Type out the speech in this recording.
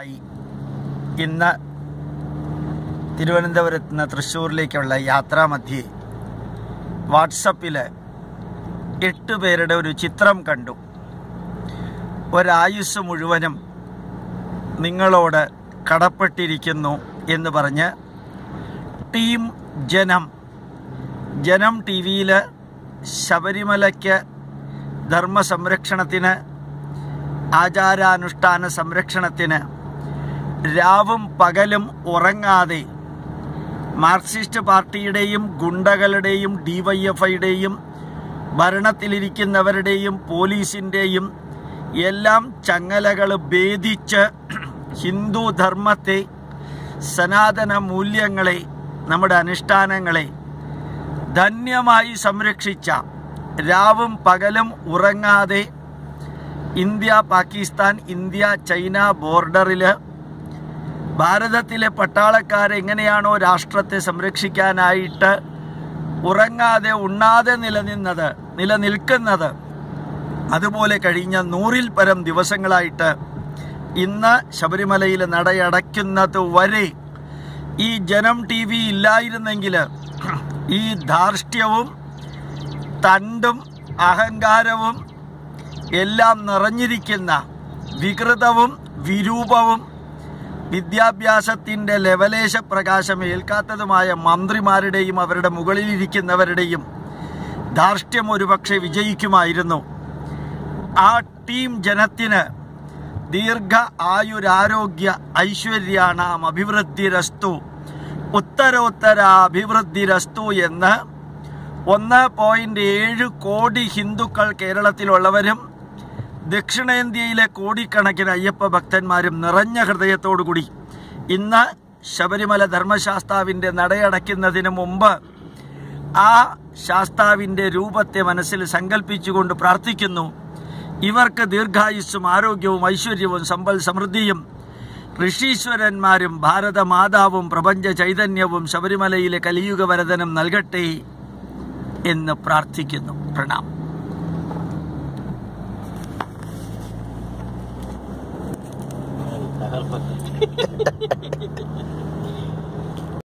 ആയി ഇന്ന് തിരുവനന്തപുരത്ത് നിന്ന് തൃശ്ശൂരിലേക്കുള്ള യാത്രാമധ്യേ വാട്സപ്പിൽ എട്ട് പേരുടെ ഒരു ചിത്രം കണ്ടു. ഒരായുസ് മുഴുവനും നിങ്ങളോട് കടപ്പെട്ടിരിക്കുന്നു എന്ന് പറഞ്ഞ് ടീം ജനം ജനം ടി വിയിൽ ശബരിമലയ്ക്ക് ധർമ്മ സംരക്ഷണത്തിന് ആചാരാനുഷ്ഠാന സംരക്ഷണത്തിന് രാവും പകലും ഉറങ്ങാതെ മാർക്സിസ്റ്റ് പാർട്ടിയുടെയും ഗുണ്ടകളുടെയും ഡിവൈഎഫ്ഐയുടെയും ഭരണത്തിലിരിക്കുന്നവരുടെയും പോലീസിന്റെയും എല്ലാം ചങ്ങലകൾ ഭേദിച്ച് ഹിന്ദു ധർമ്മത്തെ സനാതന മൂല്യങ്ങളെ നമ്മുടെ അനുഷ്ഠാനങ്ങളെ ധന്യമായി സംരക്ഷിച്ച രാവും പകലും ഉറങ്ങാതെ ഇന്ത്യ പാകിസ്ഥാൻ ഇന്ത്യ ചൈന ബോർഡറിൽ ഭാരതത്തിലെ പട്ടാളക്കാർ എങ്ങനെയാണോ രാഷ്ട്രത്തെ സംരക്ഷിക്കാനായിട്ട് ഉറങ്ങാതെ ഉണ്ണാതെ നിലനിന്നത് നിലനിൽക്കുന്നത്. അതുപോലെ കഴിഞ്ഞ നൂറിൽ പരം ദിവസങ്ങളായിട്ട് ഇന്ന് ശബരിമലയിൽ നടയടയ്ക്കുന്നത് വരെ ഈ ജനം ടി വി ഇല്ലായിരുന്നെങ്കിൽ ഈ ധാർഷ്ട്യവും തണ്ടും അഹങ്കാരവും എല്ലാം നിറഞ്ഞിരിക്കുന്ന വികൃതവും വിരൂപവും വിദ്യാഭ്യാസത്തിന്റെ ലെവലേശ പ്രകാശം ഏൽക്കാത്തതുമായ മന്ത്രിമാരുടെയും അവരുടെ മുകളിലിരിക്കുന്നവരുടെയും ധാർഷ്ട്യം ഒരുപക്ഷെ വിജയിക്കുമായിരുന്നു. ആ ടീം ജനത്തിന് ദീർഘ ആയുരാരോഗ്യ ഐശ്വര്യാണാം അഭിവൃദ്ധിരസ്തു ഉത്തരോത്തര അഭിവൃദ്ധിരസ്തു എന്ന്. ഒന്ന് പോയിന്റ് ഏഴ് കോടി ഹിന്ദുക്കൾ കേരളത്തിലുള്ളവരും ദക്ഷിണേന്ത്യയിലെ കോടിക്കണക്കിന് അയ്യപ്പ ഭക്തന്മാരും നിറഞ്ഞ ഹൃദയത്തോടുകൂടി ഇന്ന് ശബരിമല ധർമ്മശാസ്താവിന്റെ നടയടയ്ക്കുന്നതിന് മുമ്പ് ആ ശാസ്താവിന്റെ രൂപത്തെ മനസ്സിൽ സങ്കല്പിച്ചുകൊണ്ട് പ്രാർത്ഥിക്കുന്നു. ഇവർക്ക് ദീർഘായുസ്സും ആരോഗ്യവും ഐശ്വര്യവും സമ്പൽ സമൃദ്ധിയും ഋഷീശ്വരന്മാരും ഭാരതമാതാവും പ്രപഞ്ച ചൈതന്യവും ശബരിമലയിലെ കലിയുഗ വരദനം നൽകട്ടെ എന്ന് പ്രാർത്ഥിക്കുന്നു. പ്രണാം help.